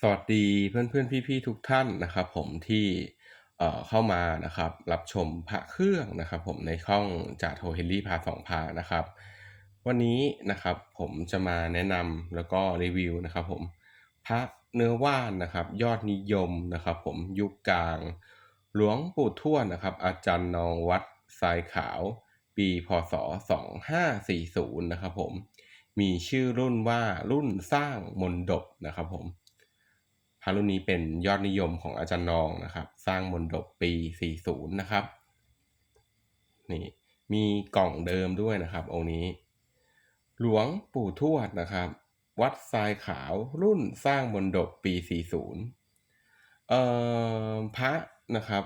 สวัสดีเพื่อนๆพี่ๆทุกท่านนะครับผมที่เอ่อเข้ามานะครับ รับชมพระเครื่องนะครับ ผมในช่องจ่าโทเฮนรี่พาสองพานะครับ วันนี้นะครับผมจะมาแนะนำแล้วก็รีวิวนะครับ ผมพระเนื้อว่านนะครับ ยอดนิยมนะครับ ผมยุคกลาง หลวงปู่ทวดนะครับ อาจารย์นองวัดทรายขาว ปีพศ 2540 นะครับ ผมมีชื่อรุ่นว่ารุ่นสร้างมนดบนะครับ ผม พระรุ่นนี้เป็นยอดนิยมของอาจารย์นองนะครับ สร้างมนดบปี 40 นะครับ นี่มีกล่องเดิมด้วยนะครับ องค์นี้ หลวงปู่ทวดนะครับ วัดทรายขาวรุ่นสร้างมนดบปี 40 เอ่อพระนะครับ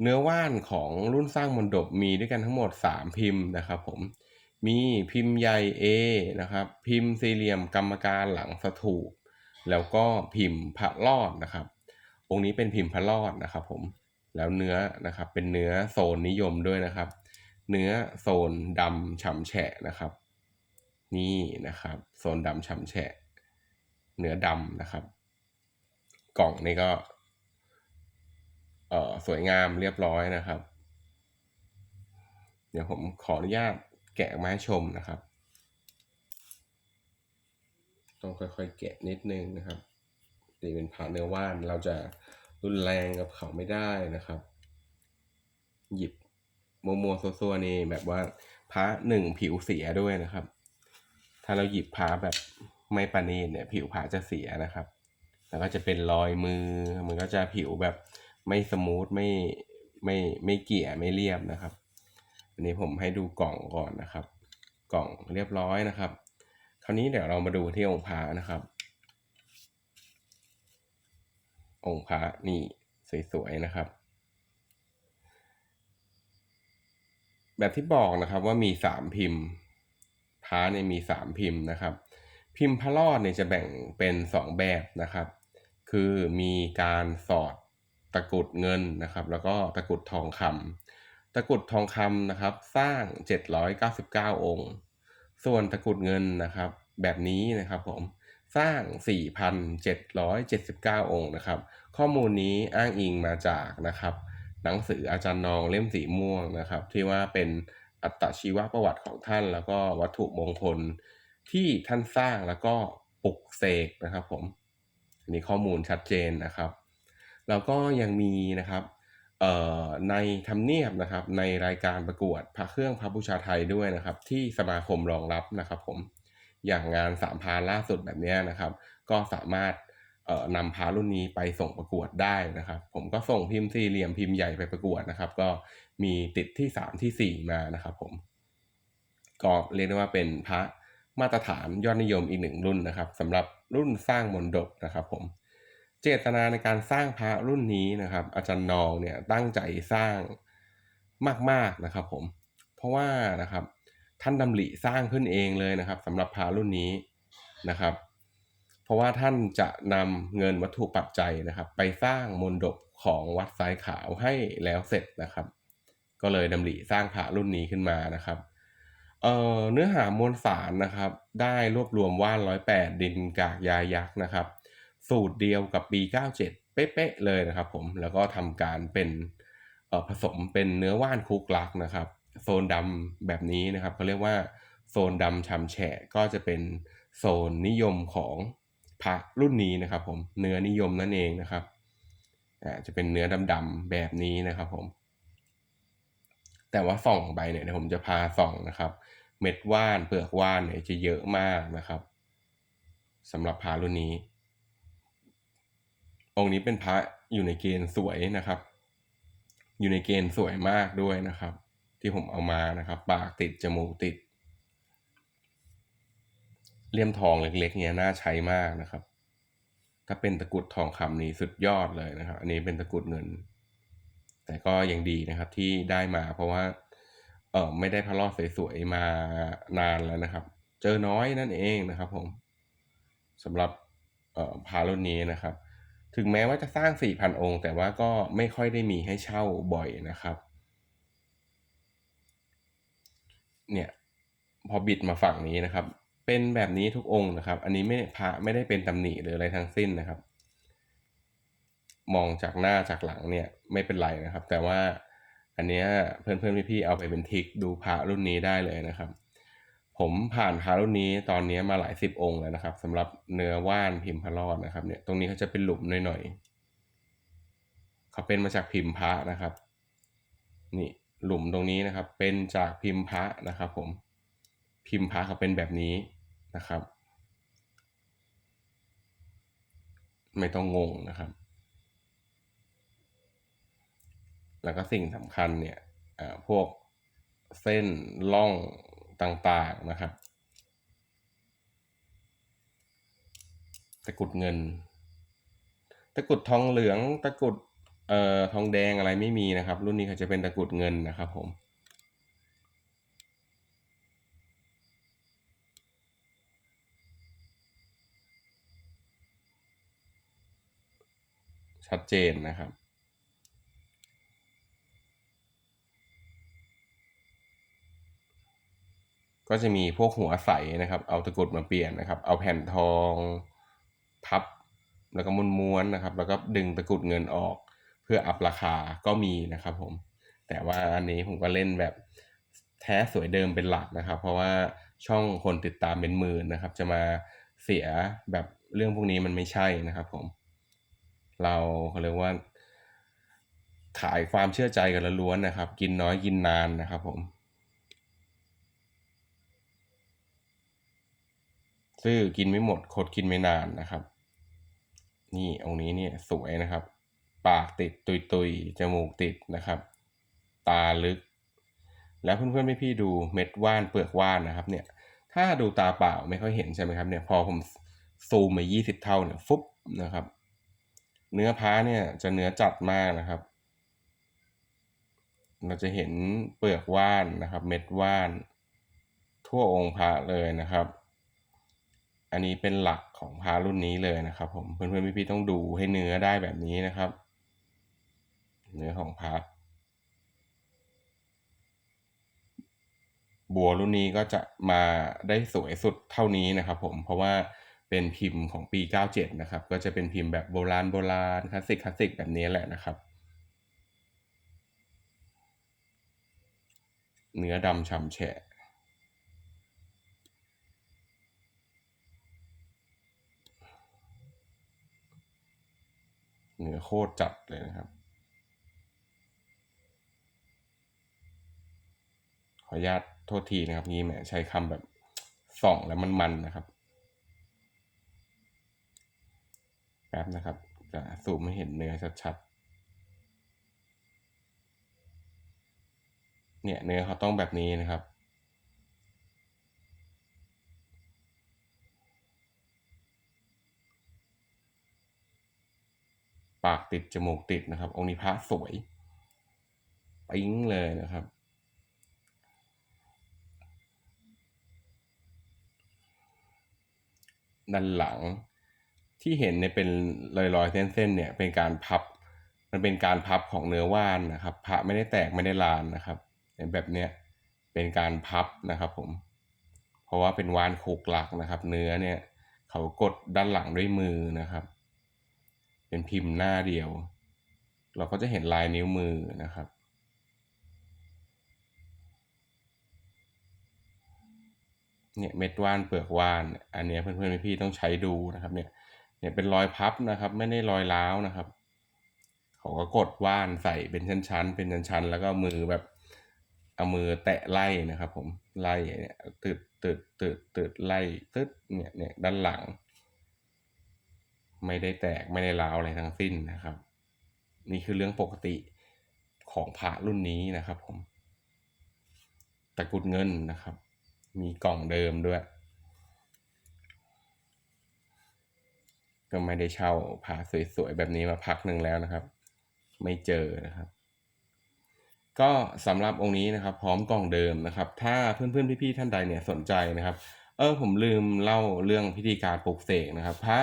เนื้อว่านของรุ่นสร้างมนดบมีด้วยกันทั้งหมด 3 พิมพ์นะครับ ผมมีพิมพ์ใหญ่ A นะครับ พิมพ์สี่เหลี่ยมกรรมการหลังสถูป แล้วก็พิมพ์พระรอดนะครับองค์นี้เป็นพิมพ์พระรอดนะครับผมแล้วเนื้อนะครับเป็นเนื้อโซนนิยมด้วยนะครับ เนื้อโซนดำฉ่ำแฉะนะครับ นี่นะครับโซนดำฉ่ำแฉะ เนื้อดำนะครับ กล่องนี่ก็เอ่อสวยงามเรียบร้อยนะครับ เดี๋ยวผมขออนุญาตแกะมาให้ชมนะครับ ต้องค่อยๆแกะนิดนึงนะครับนี่เป็นผ่าเนื้อว่านเราจะรุนแรงกับเขาไม่ได้นะครับ หยิบโมัวมัวๆซัวๆนี่แบบว่าพระหนึ่งผิวเสียด้วยนะครับ ถ้าเราหยิบพระแบบไม่ประณีเนี่ย ผิวพระจะเสียนะครับแล้วก็จะเป็นรอยมือมันก็จะผิวแบบไม่สมูทไม่ไม่ไม่เกี่ยไม่เรียบนะครับ อันนี้ผมให้ดูกล่องก่อนนะครับ กล่องเรียบร้อยนะครับ คราวนี้เดี๋ยวเรามาดูที่องค์พระนะครับ องค์พระนี่สวยๆนะครับ แบบที่บอกนะครับว่ามีสามพิมพ์พระเนี่ยมีสามพิมพ์นะครับ พิมพ์พระรอดเนี่ยจะแบ่งเป็นสองแบบนะครับ คือมีการสอดตะกุดเงินนะครับ แล้วก็ตะกุดทองคำตะกุดทองคำนะครับ สร้าง 799 องค์ ส่วนตะกรุดเงินนะครับ แบบนี้นะครับผมสร้าง 4,779 องค์นะครับ ข้อมูลนี้อ้างอิงมาจากนะครับ หนังสืออาจารย์นองเล่มสีม่วงนะครับ ที่ว่าเป็นอัตชีวประวัติของท่าน แล้วก็วัตถุมงคลที่ท่านสร้างแล้วก็ปลุกเสกนะครับผมอันนี้ข้อมูลชัดเจนนะครับ แล้วก็ยังมีนะครับ ในทำเนียบนะครับในรายการประกวดพระเครื่องพระบูชาไทยด้วยนะครับ ที่สมาคมรองรับนะครับผมอย่างงานสามพานล่าสุดแบบนี้นะครับ ก็สามารถนำพารุ่นนี้ไปส่งประกวดได้นะครับ ผมก็ส่งพิมพ์สี่เหลี่ยมพิมพ์ใหญ่ไปประกวดนะครับ ก็มีติดที่3ที่4มานะครับผมก็เรียกได้ว่าเป็นพระมาตรฐานยอดนิยมอีกหนึ่งรุ่นนะครับสำหรับรุ่นสร้างมนดบนะครับผม เจตนาในการสร้างพระรุ่นนี้นะครับ อาจารย์นองเนี่ยตั้งใจสร้างมากๆนะครับผมเพราะว่านะครับท่านดำริสร้างขึ้นเองเลยนะครับสำหรับพระรุ่นนี้นะครับ เพราะว่าท่านจะนำเงินวัตถุปัจจัยนะครับ ไปสร้างมนดบของวัดทรายขาวให้แล้วเสร็จนะครับ ก็เลยดำริสร้างพระรุ่นนี้ขึ้นมานะครับเอ่อเนื้อหามวลสารนะครับ ได้รวบรวมว่านร้อยแปดดินกากยายักษ์นะครับ สูตรเดียวกับปี 97 เป๊ะๆเลยนะครับผมแล้วก็ทำการเป็นผสมเป็นเนื้อว่านคุกลักนะครับ โซนดำแบบนี้นะครับเขาเรียกว่าโซนดำชำแฉะก็จะเป็นโซนนิยมของพระรุ่นนี้นะครับ ผมเนื้อนิยมนั่นเองนะครับอ่าจะเป็นเนื้อดำๆแบบนี้นะครับผม แต่ว่าส่องไปเนี่ยเดี๋ยวผมจะพาส่องนะครับ เม็ดว่านเปลือกว่านเนี่ยจะเยอะมากนะครับสำหรับพระรุ่นนี้ องค์นี้เป็นพระอยู่ในเกณฑ์สวยนะครับ อยู่ในเกณฑ์สวยมากด้วยนะครับ ที่ผมเอามานะครับ ปากติดจมูกติดเลี่ยมทองเล็กๆเนี้ยน่าใช้มากนะครับ ถ้าเป็นตะกรุดทองคำนี้สุดยอดเลยนะครับ อันนี้เป็นตะกรุดเงิน แต่ก็ยังดีนะครับที่ได้มาเพราะว่า เออไม่ได้พระรอดสวยๆมานานแล้วนะครับ เจอน้อยนั่นเองนะครับ ผมสำหรับเอ่อพารุ่นนี้นะครับ ถึงแม้ว่าจะสร้าง 4,000 องค์ แต่ว่าก็ไม่ค่อยได้มีให้เช่าบ่อยนะครับเนี่ยพอบิดมาฝั่งนี้นะครับ เป็นแบบนี้ทุกองค์นะครับ อันนี้ไม่พระไม่ได้เป็นตำหนิหรืออะไรทั้งสิ้นนะครับ มองจากหน้าจากหลังเนี่ยไม่เป็นไรนะครับ แต่ว่าอันเนี้ยเพื่อนๆพี่ๆเอาไปเป็นทิกดูพระรุ่นนี้ได้เลยนะครับ ผมผ่านพระรุ่นนี้ตอนนี้มาหลายสิบองค์แล้วนะครับสำหรับเนื้อว่านพิมพ์พระรอดนะครับเนี่ยตรงนี้เขาจะเป็นหลุมหน่อยๆเขาเป็นมาจากพิมพ์พระนะครับ นี่หลุมตรงนี้นะครับ เป็นจากพิมพ์พระนะครับ ผมพิมพ์พระเขาเป็นแบบนี้นะครับ ไม่ต้องงงนะครับ แล้วก็สิ่งสำคัญเนี่ยพวกเส้นล่อง ต่างๆนะครับ ตะกุดเงิน ตะกุดทองเหลือง ตะกุดเอ่อทองแดงอะไรไม่มีนะครับ รุ่นนี้เขาจะเป็นตะกุดเงินนะครับผมชัดเจนนะครับ ก็จะมีพวกหัวใสนะครับ เอาตะกรุดมาเปลี่ยนนะครับ เอาแผ่นทองพับแล้วก็ม้วนๆนะครับ แล้วก็ดึงตะกรุดเงินออก เพื่ออัพราคาก็มีนะครับผม แต่ว่าอันนี้ผมก็เล่นแบบแท้สวยเดิมเป็นหลักนะครับ เพราะว่าช่องคนติดตามเป็นหมื่นนะครับ จะมาเสียแบบเรื่องพวกนี้มันไม่ใช่นะครับ ผม เราเขาเรียกว่าขายความเชื่อใจกันล้วนนะครับ กินน้อยกินนานนะครับ ผม ซื้อกินไม่หมดคดกินไม่นานนะครับ นี่องค์นี้เนี่ยสวยนะครับ ปากติดตุยตุยจมูกติดนะครับ ตาลึก แล้วเพื่อนๆพี่ๆดูเม็ดว่านเปลือกว่านนะครับ เนี่ย ถ้าดูตาเปล่าไม่ค่อยเห็นใช่ไหมครับเนี่ยพอผมซูมมา20 เท่าเนี่ยฟุบนะครับ เนื้อพ้าเนี่ยจะเนื้อจัดมากนะครับ เราจะเห็นเปลือกว่านนะครับ เม็ดว่าน ทั่วองค์พระเลยนะครับ อันนี้เป็นหลักของพระรุ่นนี้เลยนะครับ ผมเพื่อนๆพี่ๆต้องดูให้เนื้อได้แบบนี้นะครับ เนื้อของพระบัวรุ่นนี้ก็จะมาได้สวยสุดเท่านี้นะครับ ผมเพราะว่าเป็นพิมพ์ของปี 97 นะครับ ก็จะเป็นพิมพ์แบบโบราณโบราณคลาสสิกคลาสสิกแบบนี้แหละนะครับ เนื้อดำฉ่ำแฉะ เนื้อโคตรจัดเลยนะครับ ขออนุญาตโทษทีนะครับนี้แหมใช้คำแบบส่องแล้วมันมันนะครับแป๊บนะครับจะสูมไม่เห็นเนื้อชัดๆเนี่ยเนื้อเขาต้องแบบนี้นะครับ ปากติดจมูกติดนะครับ องค์นี้พระสวยปิ๊งเลยนะครับ ด้านหลังที่เห็นเนี่ยเป็นรอยๆเส้นๆเนี่ยเป็นการพับ มันเป็นการพับของเนื้อว่านนะครับ พระไม่ได้แตกไม่ได้ลานนะครับแบบเนี้ยเป็นการพับนะครับผม เพราะว่าเป็นว่านโคกหลักนะครับ เนื้อเนี่ย เขากดด้านหลังด้วยมือนะครับ เป็นพิมพ์หน้าเดียว เราก็จะเห็นลายนิ้วมือนะครับ เนี่ยเม็ดว่านเปลือกว่าน อันนี้เพื่อนๆพี่ๆต้องใช้ดูนะครับเนี่ยเนี่ยเป็นรอยพับนะครับ ไม่ได้รอยร้าวนะครับเขาก็กดว่านใส่เป็นชั้นๆ เป็นชั้นๆ แล้วก็มือแบบเอามือแตะไล่นะครับ ผมไล่เนี่ยตืดตืดตืดตืดไล่ตึดเนี่ยเนี่ยด้านหลัง ไม่ได้แตกไม่ได้ร้าวอะไรทั้งสิ้นนะครับ นี่คือเรื่องปกติของพระรุ่นนี้นะครับผมตะกุดเงินนะครับ มีกล่องเดิมด้วย ก็ไม่ได้เช่าพาสวยๆแบบนี้มาพักหนึ่งแล้วนะครับ ไม่เจอนะครับ ก็สำหรับองค์นี้นะครับ พร้อมกล่องเดิมนะครับ ถ้าเพื่อนๆพี่ๆท่านใดเนี่ยสนใจนะครับ เออผมลืมเล่าเรื่องพิธีการปลุกเสกนะครับ พระ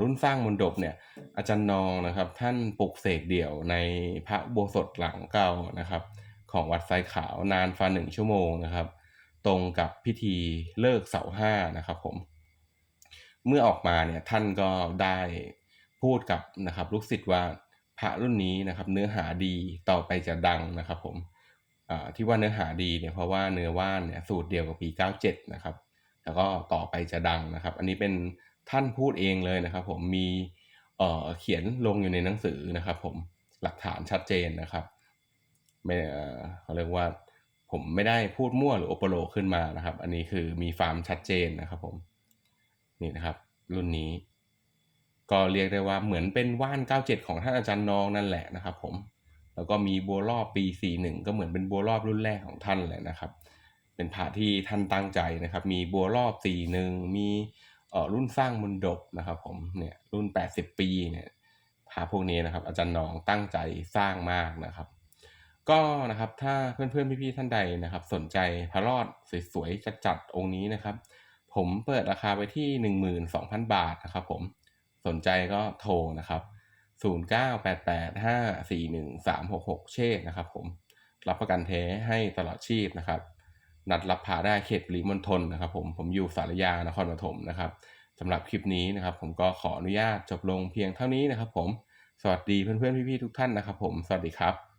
รุ่นสร้างมนดบเนี่ย อาจารย์นองนะครับ ท่านปลุกเสกเดี่ยวในพระโบสถหลังเก่านะครับ ของวัดไซขาวนานฟ้าหนึ่งชั่วโมงนะครับ ตรงกับพิธีเลิกเสาห้านะครับผม เมื่อออกมาเนี่ยท่านก็ได้พูดกับนะครับ ลูกศิษย์ว่าพระรุ่นนี้นะครับ เนื้อหาดีต่อไปจะดังนะครับ ผมที่ว่าเนื้อหาดีเนี่ยเพราะว่าเนื้อว่านเนี่ยสูตรเดียวกับปี 97 นะครับ แล้วก็ต่อไปจะดังนะครับ อันนี้เป็น ท่านพูดเองเลยนะครับ ผมมีเเขียนลงอยู่ในหนังสือนะครับ ผมหลักฐานชัดเจนนะครับไม่เขาเรียกว่าผมไม่ได้พูดมั่วหรือโอปโลขึ้นมานะครับ อันนี้คือมีฟาร์มชัดเจนนะครับ ผมนี่นะครับ รุ่นนี้ ก็เรียกได้ว่าเหมือนเป็นว่าน 97 ของท่านอาจารย์นองนั่นแหละนะครับ ผมแล้วก็มีบัวรอบปี 41 ก็เหมือนเป็นบัวรอบรุ่นแรกของท่านแหละนะครับ เป็นผ่าที่ท่านตั้งใจนะครับ มีบัวรอบ 41 มีเอ่อ รุ่นสร้างมุนดบนะครับ ผมเนี่ยรุ่น 80 ปีเนี่ยผาพวกนี้นะครับ อาจารย์น้องตั้งใจสร้างมากนะครับ ก็นะครับถ้าเพื่อนๆพี่ๆท่านใดนะครับ สนใจพระรอดสวยๆจัดๆองค์นี้นะครับ ผมเปิดราคาไว้ที่ 12,000 บาทนะครับ ผมสนใจก็โทรนะครับ0988541366 เชษนะครับ ผมรับประกันแท้ให้ตลอดชีพนะครับ นัดรับผ่าได้เขตปริมณฑลนะครับ ผมผมอยู่สารยานครปฐมนะครับสำหรับคลิปนี้นะครับ ผมก็ขออนุญาตจบลงเพียงเท่านี้นะครับ ผมสวัสดีเพื่อนๆพี่ๆทุกท่านนะครับ ผมสวัสดีครับ